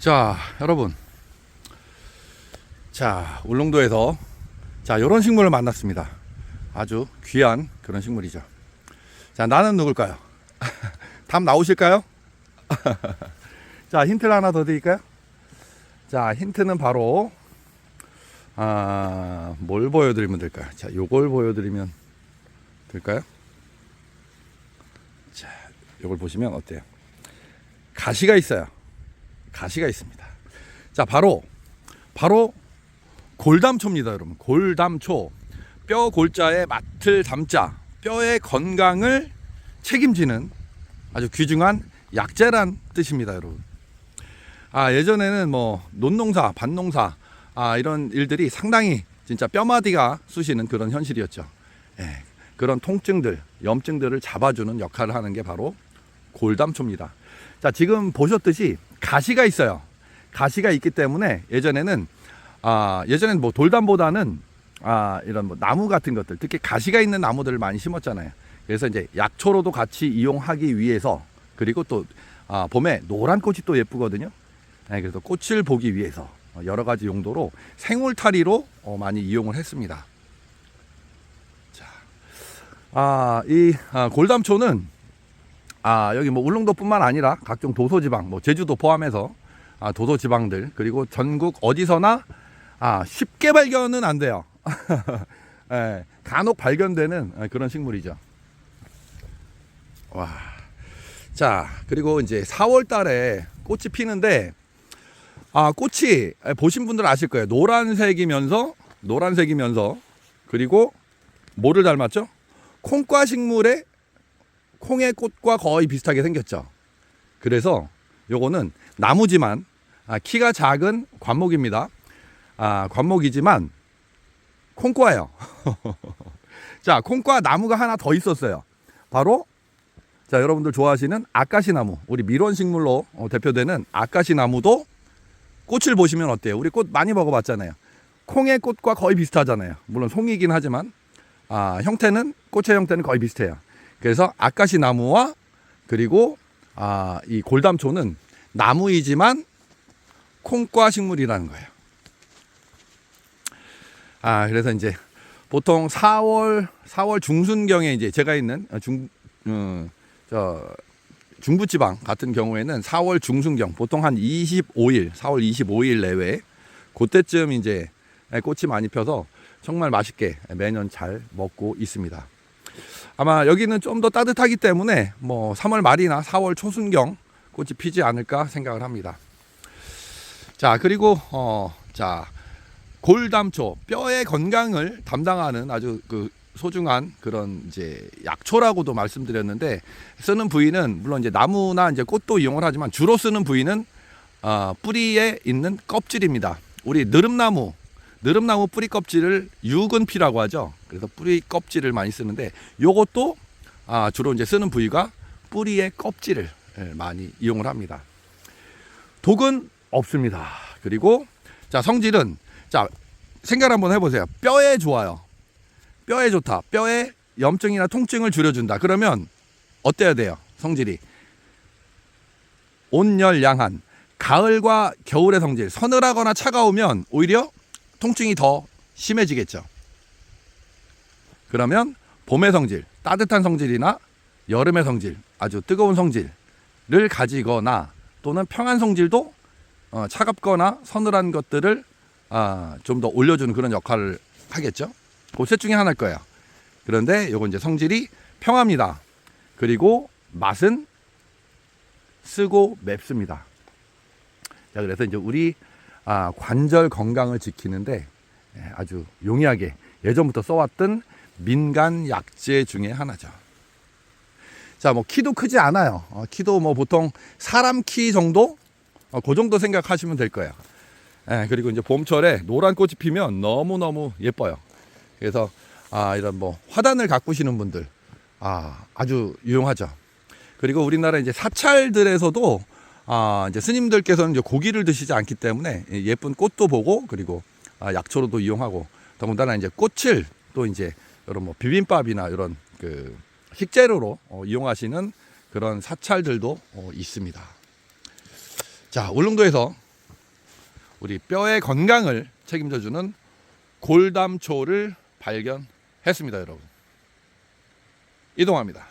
자, 여러분. 자, 울릉도에서 자, 이런 식물을 만났습니다. 아주 귀한 그런 식물이죠. 자, 나는 누굴까요? 답 나오실까요? 자, 힌트를 하나 더 드릴까요? 자, 힌트는 바로 아, 뭘 보여드리면 될까요? 자, 요걸 보여드리면 될까요? 자, 요걸 보시면 어때요? 가시가 있어요. 가시가 있습니다. 자, 바로 바로 골담초입니다, 여러분. 골담초. 뼈 골자에 맛을 담자. 뼈의 건강을 책임지는 아주 귀중한 약재란 뜻입니다, 여러분. 아, 예전에는 뭐 논농사, 밭농사 아, 이런 일들이 상당히 진짜 뼈마디가 쑤시는 그런 현실이었죠. 예, 그런 통증들, 염증들을 잡아주는 역할을 하는 게 바로 골담초입니다. 자, 지금 보셨듯이 가시가 있어요. 가시가 있기 때문에 예전에는 아, 예전에는 뭐 돌담보다는 아, 이런 뭐 나무 같은 것들, 특히 가시가 있는 나무들을 많이 심었잖아요. 그래서 이제 약초로도 같이 이용하기 위해서 그리고 또 아, 봄에 노란 꽃이 또 예쁘거든요. 네, 그래서 꽃을 보기 위해서 여러 가지 용도로 생울타리로 어, 많이 이용을 했습니다. 자, 아, 이 아, 골담초는 아, 여기 뭐 울릉도뿐만 아니라 각종 도서지방, 뭐 제주도 포함해서 아, 도서지방들 그리고 전국 어디서나 아, 쉽게 발견은 안 돼요. 예, 간혹 발견되는 예, 그런 식물이죠. 와. 자, 그리고 이제 4월 달에 꽃이 피는데 아, 꽃이 보신 분들 아실 거예요. 노란색이면서 노란색이면서 그리고 뭐를 닮았죠? 콩과 식물의 콩의 꽃과 거의 비슷하게 생겼죠. 그래서 요거는 나무지만 아, 키가 작은 관목입니다. 아, 관목이지만 콩과예요. 자, 콩과 나무가 하나 더 있었어요. 바로 자, 여러분들 좋아하시는 아까시 나무. 우리 밀원 식물로 어, 대표되는 아까시 나무도 꽃을 보시면 어때요? 우리 꽃 많이 먹어봤잖아요. 콩의 꽃과 거의 비슷하잖아요. 물론 송이긴 하지만 아, 형태는 꽃의 형태는 거의 비슷해요. 그래서 아까시 나무와 그리고 아, 이 골담초는 나무이지만 콩과 식물이라는 거예요. 아, 그래서 이제 보통 4월 4월 중순경에 이제 제가 있는 중 어, 저 중부지방 같은 경우에는 4월 중순경 보통 한 25일, 4월 25일 내외 그때쯤 이제 꽃이 많이 펴서 정말 맛있게 매년 잘 먹고 있습니다. 아마 여기는 좀 더 따뜻하기 때문에 뭐 3월 말이나 4월 초순경 꽃이 피지 않을까 생각을 합니다. 자, 그리고 어, 자, 골담초 뼈의 건강을 담당하는 아주 그 소중한 그런 이제 약초라고도 말씀드렸는데 쓰는 부위는 물론 이제 나무나 이제 꽃도 이용을 하지만 주로 쓰는 부위는 어, 뿌리에 있는 껍질입니다. 우리 느릅나무 느릅나무 뿌리 껍질을 유근피라고 하죠. 그래서 뿌리 껍질을 많이 쓰는데 요것도 아, 주로 이제 쓰는 부위가 뿌리의 껍질을 예, 많이 이용을 합니다. 독은 없습니다. 그리고 자 성질은 자 생각 한번 해보세요. 뼈에 좋아요. 뼈에 좋다. 뼈에 염증이나 통증을 줄여준다. 그러면 어때야 돼요? 성질이 온열양한 가을과 겨울의 성질 서늘하거나 차가우면 오히려 통증이 더 심해지겠죠. 그러면 봄의 성질 따뜻한 성질이나 여름의 성질 아주 뜨거운 성질을 가지거나 또는 평안 성질도 어, 차갑거나 서늘한 것들을 아, 좀 더 올려주는 그런 역할을 하겠죠. 그셋 중에 하나일 거예요. 그런데 요거 이제 성질이 평합니다. 그리고 맛은 쓰고 맵습니다. 자, 그래서 이제 우리 아, 관절 건강을 지키는데 예, 아주 용이하게 예전부터 써왔던 민간 약재 중에 하나죠. 자, 뭐 키도 크지 않아요. 어, 키도 뭐 보통 사람 키 정도, 어, 그 정도 생각하시면 될 거예요. 예, 그리고 이제 봄철에 노란 꽃이 피면 너무 너무 예뻐요. 그래서 아, 이런 뭐 화단을 가꾸시는 분들 아, 아주 유용하죠. 그리고 우리나라 이제 사찰들에서도 아, 이제 스님들께서는 이제 고기를 드시지 않기 때문에 예쁜 꽃도 보고 그리고 아, 약초로도 이용하고 더군다나 이제 꽃을 또 이제 이런 뭐 비빔밥이나 이런 그 식재료로 어, 이용하시는 그런 사찰들도 어, 있습니다. 자, 울릉도에서 우리 뼈의 건강을 책임져주는 골담초를 발견했습니다, 여러분. 이동합니다.